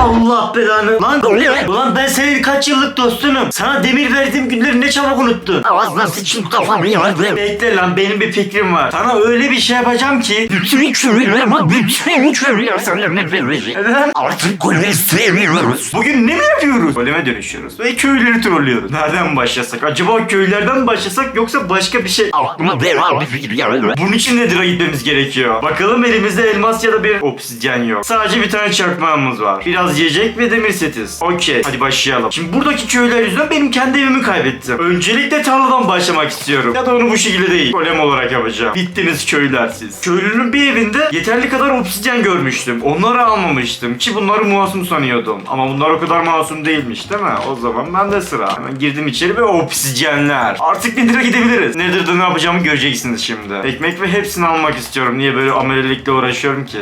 Allah belanı. Lan ulan ben senin kaç yıllık dostunum. Sana demir verdiğim günleri ne çabuk unuttun. Ağzına sıçın kafamı yardım. Bekle lan benim bir fikrim var. Sana öyle bir şey yapacağım ki. Bütün köylüler ama bütün köylüler sana ne verecek? Neden? Artık golü sevmiyoruz. Bugün ne mi yapıyoruz? Goleme dönüşüyoruz ve köyleri trollüyoruz. Nereden başlasak? Acaba köylerden mi başlasak yoksa başka bir şey... Aklıma bela bir fikir geldi. Bunun için Nether'a gitmemiz gerekiyor. Bakalım elimizde elmas ya da bir obsidyen yok. Sadece bir tane çakmağımız var. Biraz yiyecek ve demir setiz. Okey. Hadi başlayalım. Şimdi buradaki köyler yüzünden benim kendi evimi kaybettim. Öncelikle tarladan başlamak istiyorum. Ya da onu bu şekilde değil. Golem olarak yapacağım. Bittiniz köyler siz. Köylünün bir evinde yeterli kadar obsidyen görmüştüm. Onları almamıştım ki bunları masum sanıyordum. Ama bunlar o kadar masum değilmiş değil mi? O zaman ben de sıra. Hemen girdim içeri ve obsidyenler. Artık Nether'a gidebiliriz. Nether'da ne yapacağımı göreceksiniz şimdi. Ekmek ve hepsini almak istiyorum. Niye böyle amelelikle uğraşıyorum ki?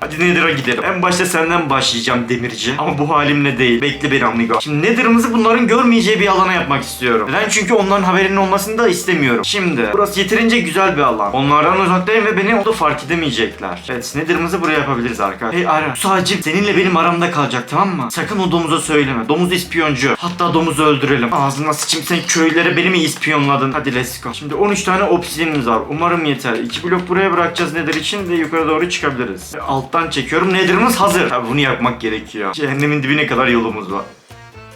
Hadi Nether'a gidelim. En başta senden başlayacağım demirci. Ama bu halimle değil. Bekle beni amigo. Şimdi Nether'ımızı bunların görmeyeceği bir alana yapmak istiyorum. Neden? Çünkü onların haberinin olmasını da istemiyorum. Şimdi burası yeterince güzel bir alan. Onlardan uzaktayım ve beni o da fark edemeyecekler. Evet Nether'ımızı buraya yapabiliriz arkadaşlar. Hey Ara. Sağcım seninle benim aramda kalacak tamam mı? Sakın o domuza söyleme. Domuz ispiyoncu. Hatta domuzu öldürelim. Ağzına sıçayım sen köylere beni mi ispiyonladın? Hadi let's go. Şimdi 13 tane obsidianimiz var. Umarım yeter. 2 blok buraya bırakacağız Nether için ve yukarı doğru çıkabiliriz. Ve alttan çekiyorum. Nether'ımız hazır. Tabii bunu yapmak gerekiyor. Cehennemin dibine kadar yolumuz var.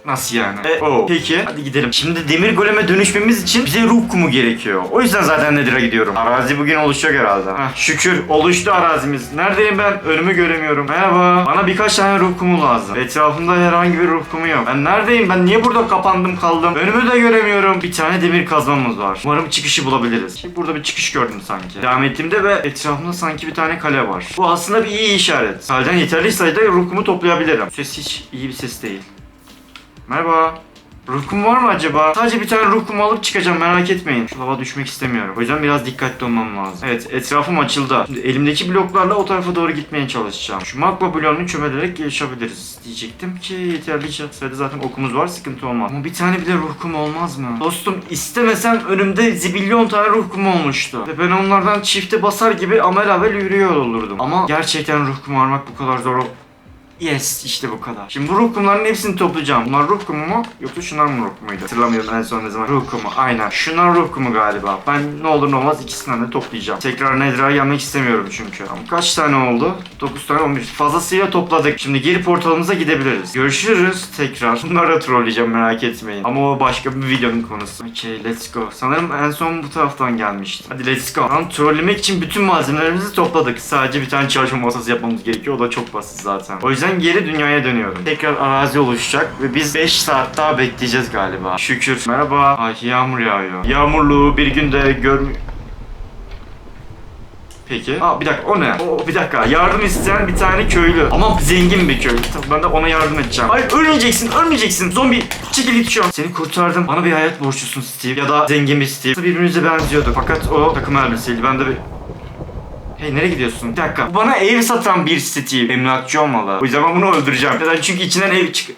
Nasıl yani? E, o. Peki hadi gidelim. Şimdi demir goleme dönüşmemiz için bize ruh kumu gerekiyor. O yüzden zaten Nether'a gidiyorum. Arazi bugün oluşacak herhalde. Heh, şükür oluştu arazimiz. Neredeyim ben? Önümü göremiyorum. Merhaba. Bana birkaç tane ruh kumu lazım. Etrafımda herhangi bir ruh kumu yok. Ben neredeyim? Ben niye burada kapandım kaldım? Önümü de göremiyorum. Bir tane demir kazmamız var. Umarım çıkışı bulabiliriz. Şimdi burada bir çıkış gördüm sanki. Devam ettiğimde ve etrafımda sanki bir tane kale var. Bu aslında bir iyi işaret. Halden yeterli sayıda ruh kumu toplayabilirim. Ses hiç iyi bir ses değil. Merhaba. Ruhkum var mı acaba? Sadece bir tane ruhkumu alıp çıkacağım merak etmeyin. Şu lava düşmek istemiyorum. O yüzden biraz dikkatli olmam lazım. Evet etrafım açıldı. Şimdi elimdeki bloklarla o tarafa doğru gitmeye çalışacağım. Şu magma bloğunu çömelerek gelişebiliriz diyecektim ki yeterli sayıda zaten okumuz var sıkıntı olmaz. Ama bir tane bile ruhkum olmaz mı? Dostum istemesem önümde zibilyon tane ruhkum olmuştu. Ve ben onlardan çifte basar gibi amel amel yürüyor olurdum. Ama gerçekten ruhkumu armak bu kadar zor Yes işte bu kadar. Şimdi bu ruh kumlarının hepsini toplayacağım. Bunlar ruh kumu mu? Yoksa şunlar mı ruh kumuydu? Hatırlamıyorum en son ne zaman. Ruh kumu aynen. Şunlar ruh kumu galiba. Ben ne olur ne olmaz ikisinden de toplayacağım. Tekrar Nether'a gelmek istemiyorum çünkü. Ama kaç tane oldu? 9 tane olmuş. Fazlasıyla topladık. Şimdi geri portalımıza gidebiliriz. Görüşürüz tekrar. Bunları trolleyeceğim merak etmeyin. Ama o başka bir videonun konusu. Okay let's go. Sanırım en son bu taraftan gelmişti. Hadi let's go. Lan trollemek için bütün malzemelerimizi topladık. Sadece bir tane çalışma masası yapmamız gerekiyor. O da çok basit zaten. O yüzden geri dünyaya dönüyorum. Tekrar arazi oluşacak ve biz 5 saat daha bekleyeceğiz galiba. Şükür. Merhaba. Ay yağmur yağıyor. Yağmurlu bir günde görmü... Peki. Aa bir dakika o ne? O bir dakika. Yardım isteyen bir tane köylü. Ama zengin bir köylü. Tabii ben de ona yardım edeceğim. Hayır ölmeyeceksin, ölmeyeceksin. Zombi çekil git şu an. Seni kurtardım. Bana bir hayat borçlusun Steve. Ya da zengin bir Steve. Birbirimize benziyorduk. Fakat o takım elbiseydi. Ben de bir... Hey nereye gidiyorsun? Bir dakika. Bu Bana ev satan bir Steve. Emlakçı olmalı. O yüzden ben bunu öldüreceğim. Neden? Çünkü içinden ev çık...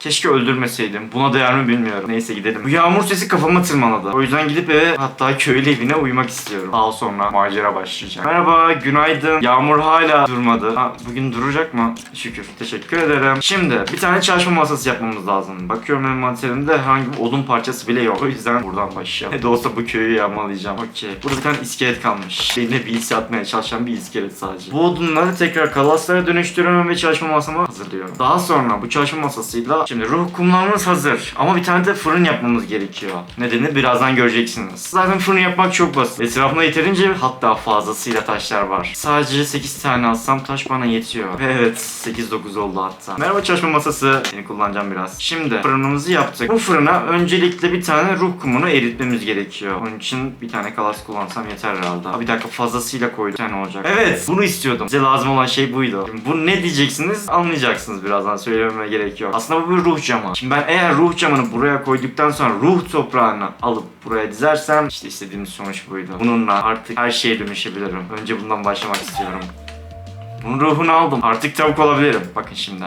Keşke öldürmeseydim. Buna değer mi bilmiyorum. Neyse gidelim. Bu yağmur sesi kafama tırmaladı. O yüzden gidip eve hatta köylü evine uyumak istiyorum. Daha sonra macera başlayacak. Merhaba, günaydın. Yağmur hala durmadı. Ha, bugün duracak mı? Şükür. Teşekkür ederim. Şimdi bir tane çalışma masası yapmamız lazım. Bakıyorum envanterimde herhangi bir odun parçası bile yok. O yüzden buradan başlayalım. Ne de olsa bu köyü yağmalayacağım. Okey. Burada bir tane iskelet kalmış. Eline bir his atmaya çalışan bir iskelet sadece. Bu odunları tekrar kalaslara dönüştürüyorum ve çalışma masamı hazırlıyorum. Daha sonra bu çalışma masasıyla şimdi ruh kumlarımız hazır. Ama bir tane de fırın yapmamız gerekiyor. Nedenini birazdan göreceksiniz. Zaten fırın yapmak çok basit. Etrafında yeterince hatta fazlasıyla taşlar var. Sadece 8 tane alsam taş bana yetiyor. Ve evet 8-9 oldu hatta. Merhaba çalışma masası. Seni kullanacağım biraz. Şimdi fırınımızı yaptık. Bu fırına öncelikle bir tane ruh kumunu eritmemiz gerekiyor. Onun için bir tane kalas kullansam yeter herhalde. Ha, bir dakika fazlasıyla koydum. Bir tane olacak. Evet bunu istiyordum. Bize lazım olan şey buydu. Şimdi bu ne diyeceksiniz anlayacaksınız birazdan söylememe gerek yok. Aslında bu bir ruh camı. Şimdi ben eğer ruh camını buraya koyduktan sonra ruh toprağını alıp buraya dizersem işte istediğimiz sonuç buydu. Bununla artık her şeye dönüşebilirim. Önce bundan başlamak istiyorum. Bunun ruhunu aldım. Artık tavuk olabilirim. Bakın şimdi.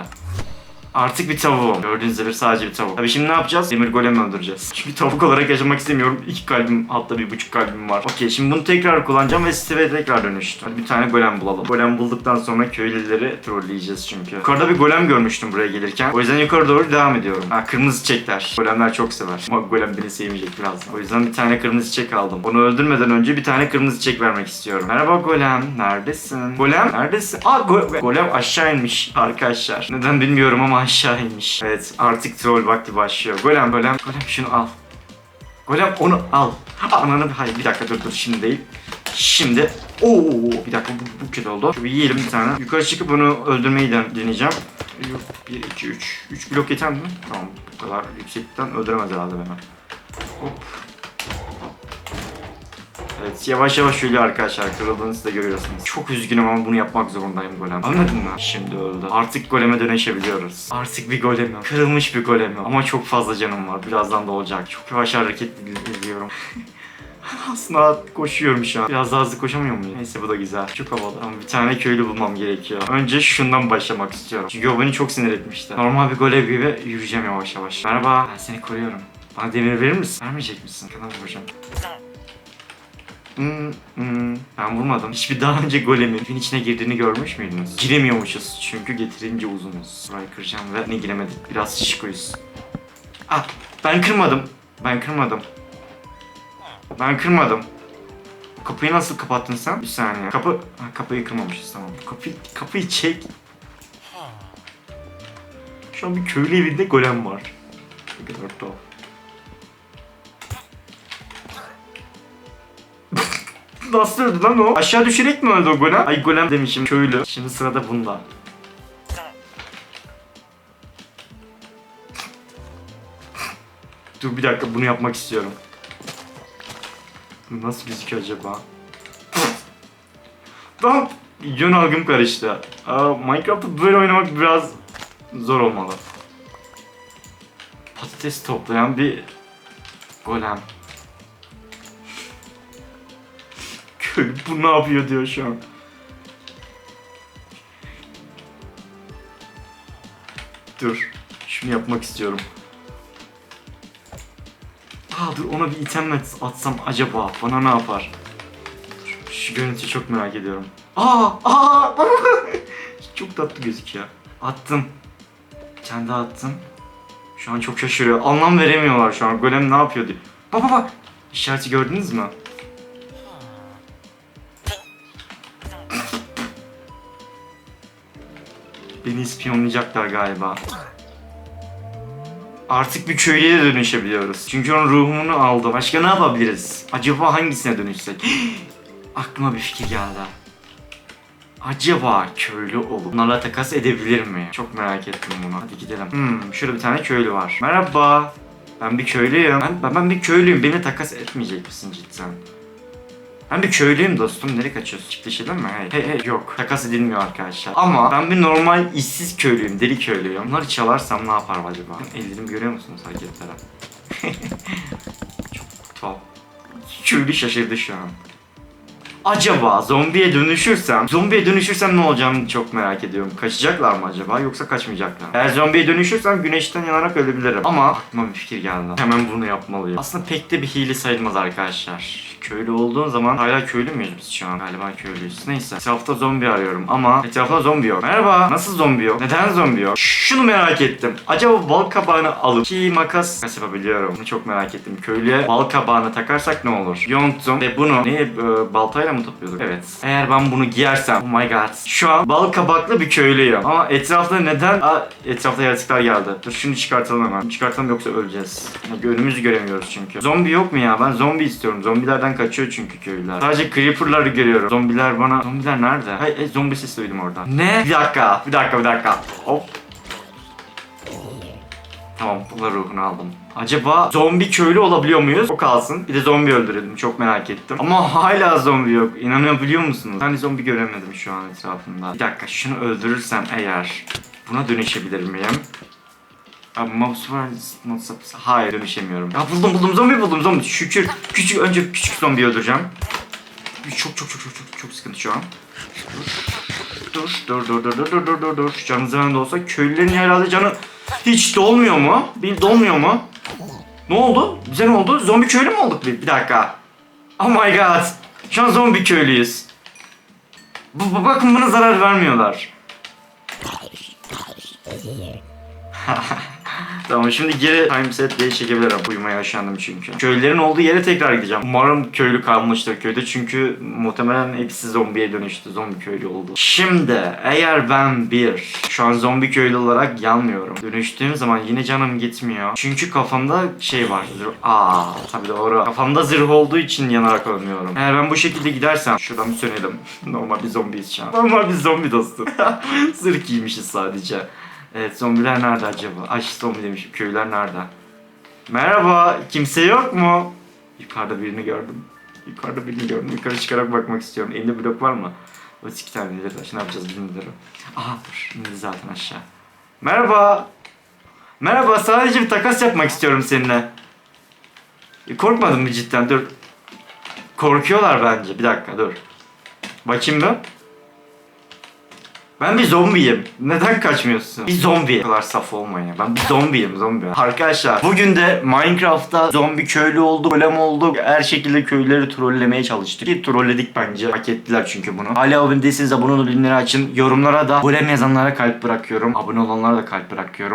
Artık bir tavuğum. Gördüğünüz gibi sadece bir tavuk. Tabii şimdi ne yapacağız? Demir golem öldüreceğiz. Çünkü tavuk olarak yaşamak istemiyorum. İki kalbim hatta bir buçuk kalbim var. Okey şimdi bunu tekrar kullanacağım ve Steve'e tekrar dönüştü. Hadi bir tane golem bulalım. Golem bulduktan sonra köylüleri trolleyeceğiz çünkü. Yukarıda bir golem görmüştüm buraya gelirken. O yüzden yukarı doğru devam ediyorum. Ha kırmızı çiçekler. Golemler çok sever. Ama golem beni sevmeyecek birazdan. O yüzden bir tane kırmızı çiçek aldım. Onu öldürmeden önce bir tane kırmızı çiçek vermek istiyorum. Merhaba golem. Neredesin? Golem neredesin? Aa go- golem aşağı inmiş arkadaşlar. Neden bilmiyorum ama aşağı inmiş. Evet artık troll vakti başlıyor. Golem golem. Golem şunu al. Golem onu al. Ananı hayır bir dakika dur dur şimdi değil. Şimdi Oo bir dakika bu, bu kötü oldu. Bir yiyelim bir tane. Yukarı çıkıp bunu öldürmeyi den- deneyeceğim. 1 2 3 3 blok yeter mi? Tamam bu kadar yüksekten öldüremez herhalde beni. Hop. Evet yavaş yavaş ölüyor arkadaşlar. Kırıldığını siz de görüyorsunuz. Çok üzgünüm ama bunu yapmak zorundayım golem. Anladın mı? Şimdi öldü. Artık goleme dönüşebiliyoruz. Artık bir golemim. Kırılmış bir golemim. Ama çok fazla canım var. Birazdan da olacak. Çok yavaş hareket ediyorum. Aslında koşuyorum şu an. Biraz daha hızlı koşamıyor muyum? Neyse bu da güzel. Çok havalı. Ama bir tane köylü bulmam gerekiyor. Önce şundan başlamak istiyorum. Çünkü o beni çok sinir etmişti. Normal bir golem gibi yürüyeceğim yavaş yavaş. Merhaba. Ben seni koruyorum. Bana demir verir misin? Vermeyecek misin? Kadar vuracağım. Hmm, hmm. Ben vurmadım. Hiçbir daha önce golemin içine girdiğini görmüş müydünüz? Giremiyormuşuz çünkü getirince uzunuz. Burayı kıracağım ve ne giremedik. Biraz şişkoyuz. Ah ben kırmadım. Ben kırmadım. Ben kırmadım. Kapıyı nasıl kapattın sen? Bir saniye. Kapı... Ha, kapıyı kırmamışız tamam. Kapıyı, kapıyı çek. Şu an bir köylü evinde golem var. Ne kadar tuhaf. Nasıl öldü lan o? Aşağı düşerek mi öldü o golem? Ay golem demişim köylü. Şimdi sırada bunda. Dur bir dakika bunu yapmak istiyorum. Nasıl gözüküyor acaba? Lan yön algım karıştı. Minecraft'ta böyle oynamak biraz zor olmalı. Patates toplayan bir golem. bu ne yapıyor diyor şu an. Dur. Şunu yapmak istiyorum. Aa dur ona bir item at- atsam acaba bana ne yapar? Şu görüntüyü çok merak ediyorum. Aa aa çok tatlı gözüküyor. Attım. Bir tane daha attım. Şu an çok şaşırıyor. Anlam veremiyorlar şu an. Golem ne yapıyor diye. Bak bak bak. İşareti gördünüz mü? Beni ispiyonlayacaklar galiba. Artık bir köylüye dönüşebiliyoruz. Çünkü onun ruhunu aldı. Başka ne yapabiliriz? Acaba hangisine dönüşsek? Aklıma bir fikir geldi. Acaba köylü olup onlarla takas edebilir mi? Çok merak ettim bunu. Hadi gidelim. Hmm, şurada bir tane köylü var. Merhaba. Ben bir köylüyüm. Ben, ben, ben bir köylüyüm. Beni takas etmeyecek misin cidden? Ben bir köylüyüm dostum. Nereye kaçıyorsun? Çiftleşelim mi? Hey. hey hey yok. Takas edilmiyor arkadaşlar. Ama ben bir normal işsiz köylüyüm. Deli köylüyüm. Bunları çalarsam ne yapar acaba? Ellerimi görüyor musunuz hareketlere? Çok tuhaf. Köylü şaşırdı şu an. Acaba zombiye dönüşürsem, zombiye dönüşürsem ne olacağını çok merak ediyorum. Kaçacaklar mı acaba yoksa kaçmayacaklar mı? Eğer zombiye dönüşürsem güneşten yanarak ölebilirim. Ama aklıma bir fikir geldi. Hemen bunu yapmalıyım. Aslında pek de bir hile sayılmaz arkadaşlar. Köylü olduğun zaman hala köylü müyüz biz şu an? Galiba köylüyüz. Neyse. Etrafta zombi arıyorum ama etrafta zombi yok. Merhaba. Nasıl zombi yok? Neden zombi yok? Şunu merak ettim. Acaba bal kabağını alıp ki makas makas yapabiliyorum. Bunu çok merak ettim. Köylüye bal kabağını takarsak ne olur? Yonttum ve bunu ne e, baltayla mı topluyorduk? Evet. Eğer ben bunu giyersem oh my god. Şu an bal kabaklı bir köylüyüm. Ama etrafta neden? Aa, etrafta yaratıklar geldi. Dur şunu çıkartalım hemen. Çıkartalım yoksa öleceğiz. Önümüzü göremiyoruz çünkü. Zombi yok mu ya? Ben zombi istiyorum. Zombilerden kaçıyor çünkü köylüler. Sadece creeper'ları görüyorum. Zombiler bana... Zombiler nerede? Hayır, e, zombi sesi duydum oradan. Ne? Bir dakika, bir dakika, bir dakika. Hop. Tamam, bunlar ruhunu aldım. Acaba zombi köylü olabiliyor muyuz? O kalsın. Bir de zombi öldürelim. Çok merak ettim. Ama hala zombi yok. İnanabiliyor musunuz? Ben zombi göremedim şu an etrafımda. Bir dakika, şunu öldürürsem eğer buna dönüşebilir miyim? Abi mouse var Hayır dönüşemiyorum. Ya buldum buldum zombi buldum zombi. Şükür. Küçük önce küçük zombi öldüreceğim. Çok çok çok çok çok çok sıkıntı şu an. dur dur dur dur dur dur dur dur dur. Canı da olsa köylülerin herhalde canı hiç dolmuyor mu? Bir dolmuyor mu? Ne oldu? Bize ne oldu? Zombi köylü mü olduk bir? Bir dakika. Oh my god. Şu an zombi köylüyüz. Bu- bakın buna zarar vermiyorlar. Tamam şimdi geri time set diye çekebilirim. Uyumaya yaşandım çünkü. Köylülerin olduğu yere tekrar gideceğim. Umarım köylü kalmıştır köyde çünkü muhtemelen hepsi zombiye dönüştü. Zombi köylü oldu. Şimdi eğer ben bir şu an zombi köylü olarak yanmıyorum. Dönüştüğüm zaman yine canım gitmiyor. Çünkü kafamda şey var. Aa tabii doğru. Kafamda zırh olduğu için yanarak ölmüyorum. Eğer ben bu şekilde gidersem şuradan bir sönelim. Normal bir zombiyiz şu an. Normal bir zombi dostum. zırh giymişiz sadece. Evet zombiler nerede acaba? Ay zombi demişim köylüler nerede? Merhaba kimse yok mu? Yukarıda birini gördüm. Yukarıda birini gördüm. Yukarı çıkarak bakmak istiyorum. Elinde blok var mı? O iki tane nedir? Ne yapacağız bilmiyorum. Aha dur. İndi zaten aşağı. Merhaba. Merhaba sadece bir takas yapmak istiyorum seninle. E, korkmadın mı cidden? Dur. Korkuyorlar bence. Bir dakika dur. Bakayım bir. Ben bir zombiyim. Neden kaçmıyorsun? Bir zombi. Bu kadar saf olmayın. Ben bir zombiyim zombi. Arkadaşlar bugün de Minecraft'ta zombi köylü olduk, golem olduk. Her şekilde köylüleri trollemeye çalıştık. Bir trolledik bence. Hak ettiler çünkü bunu. Hala abone değilseniz abone bildirimleri açın. Yorumlara da golem yazanlara kalp bırakıyorum. Abone olanlara da kalp bırakıyorum.